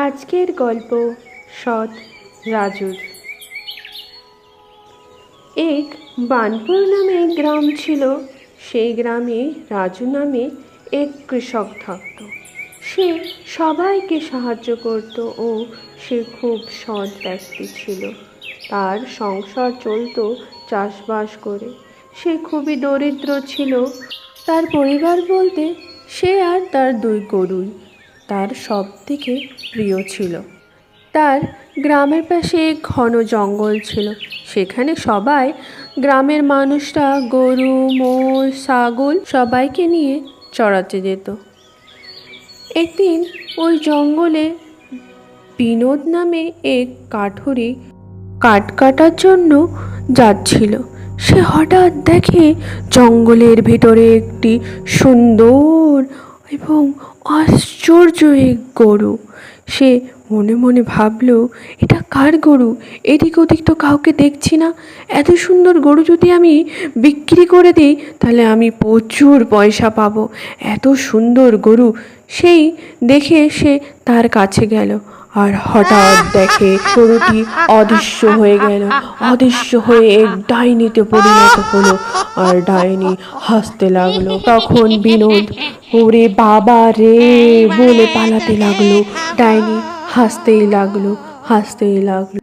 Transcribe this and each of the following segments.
আজকের গল্প সৎ রাজুর। এক বানপুর নামে গ্রাম ছিল। সেই গ্রামে রাজু নামে এক কৃষক থাকত। সে সবাইকে সাহায্য করত ও সে খুব সৎ ব্যক্তি ছিল। তার সংসার চলতো চাষবাস করে। সে খুবই দরিদ্র ছিল। তার পরিবার বলতে সে আর তার দুই গরুই তার সব থেকে প্রিয় ছিল। তার গ্রামের পাশে ঘন জঙ্গল ছিল। সেখানে সবাই, গ্রামের মানুষরা, গরু মোষ ছাগল, সবাইকে নিয়ে চড়াতে যেত। একদিন ওই জঙ্গলে বিনোদ নামে এক কাঠুরি কাঠ কাটার জন্য যাচ্ছিল। সে হঠাৎ দেখে জঙ্গলের ভিতরে একটি সুন্দর এবং আশ্চর্য এক গরু। সে মনে মনে ভাবল, এটা কার গরু? এদিক ওদিক তো কাউকে দেখছি না। এত সুন্দর গরু যদি আমি বিক্রি করে দিই, তাহলে আমি প্রচুর পয়সা পাবো। এত সুন্দর গরু। সেই দেখে সে তার কাছে গেল। আর হঠাৎ দেখে গরুটি অদৃশ্য হয়ে গেল। অদৃশ্য হয়ে এক ডাইনিতে পরিণত হলো আর ডাইনি হাসতে লাগল। তখন বিনোদ, ওরে বাবা রে, বলে পালাতে লাগল। ডাইনি হাসতেই লাগল হাসতেই লাগল।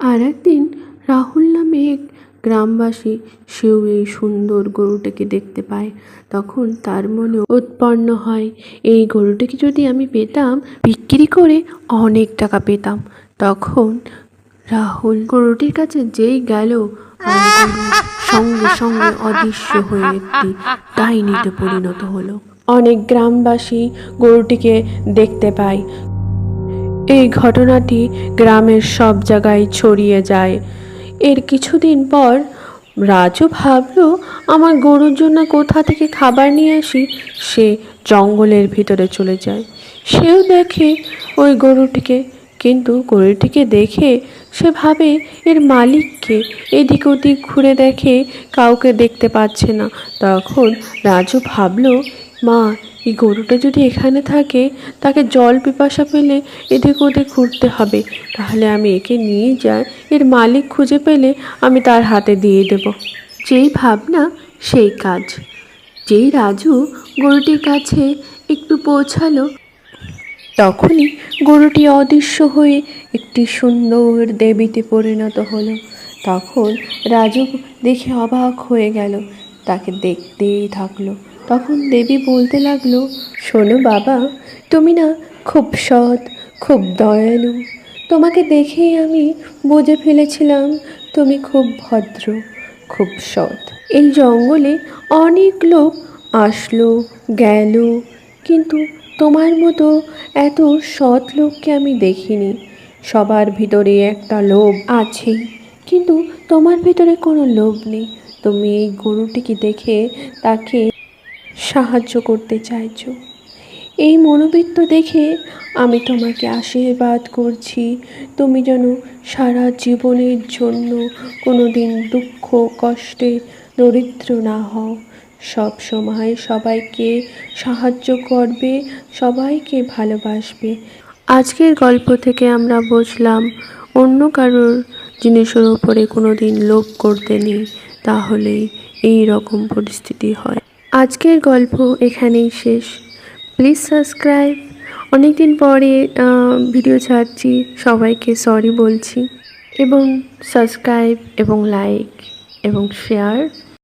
আর একদিন রাহুল নামে এক গ্রামবাসী সেও এই সুন্দর গরুটাকে দেখতে পায়। তখন তার মনে উৎপন্ন হয়, এই গরুটাকে যদি আমি পেতাম, বিক্রি করে অনেক টাকা পেতাম। তখন রাহুল গরুটির কাছে যেই গেল সঙ্গে সঙ্গে অদৃশ্য হয়ে একটি ডাইনিতে পরিণত হলো। অনেক গ্রামবাসী গরুটিকে দেখতে পায়। এই ঘটনাটি গ্রামের সব জায়গায় ছড়িয়ে যায়। এর কিছুদিন পর রাজু ভাবল, আমার গরুর জন্য কোথা থেকে খাবার নিয়ে আসি? সে জঙ্গলের ভিতরে চলে যায়। সেও দেখে ওই গরুটিকে, কিন্তু গরুটিকে দেখে সে ভাবে এর মালিককে এদিক ওদিক ঘুরে দেখে কাউকে দেখতে পাচ্ছে না। তখন রাজু ভাবল, মা এই গরুটা যদি এখানে থাকে, তাকে জল পিপাসা পেলে এদিক ওদিক ঘুরতে হবে। তাহলে আমি একে নিয়ে যাই, এর মালিক খুঁজে পেলে আমি তার হাতে দিয়ে দেব। যেই ভাবনা, সেই কাজ। যেই রাজু গরুটির কাছে একটু পৌঁছালো, তখনই গরুটি অদৃশ্য হয়ে একটি সুন্দর দেবীতে পরিণত হলো। তখন রাজু দেখে অবাক হয়ে গেল, তাকে দেখতেই থাকল। তখন দেবী বলতে লাগল, শোনো বাবা, তুমি না খুব সৎ, খুব দয়ালু। তোমাকে দেখেই আমি বুঝে ফেলেছিলাম তুমি খুব ভদ্র, খুব সৎ। এই জঙ্গলে অনেক লোক আসলো, গেল, কিন্তু তোমার মতো এত সৎ লোককে আমি দেখিনি। সবার ভিতরে একটা লোভ আছেই, কিন্তু তোমার ভিতরে কোনো লোভ নেই। তুমি এই গরুটিকে দেখে তাকে সাহায্য করতে চাইছো। এই মনোবৃত্ত দেখে আমি তোমাকে আশীর্বাদ করছি। তুমি যেন সারা জীবনের জন্য কোনো দিন দুঃখ, কষ্টে দরিদ্র না হও। সব সময় সবাইকে সাহায্য করবে, সবাইকে ভালোবাসবে। আজকের গল্প থেকে আমরা বুঝলাম, অন্য কারোর জিনিসের উপরে কোনো দিন লোভ করতে নেই তাহলেই এই রকম পরিস্থিতি হয়। আজকের গল্প এখানেই শেষ। প্লিজ সাবস্ক্রাইব অনেক দিন পরে ভিডিও ছাড়ছি। সবাইকে সরি বলছি। এবং সাবস্ক্রাইব এবং লাইক এবং শেয়ার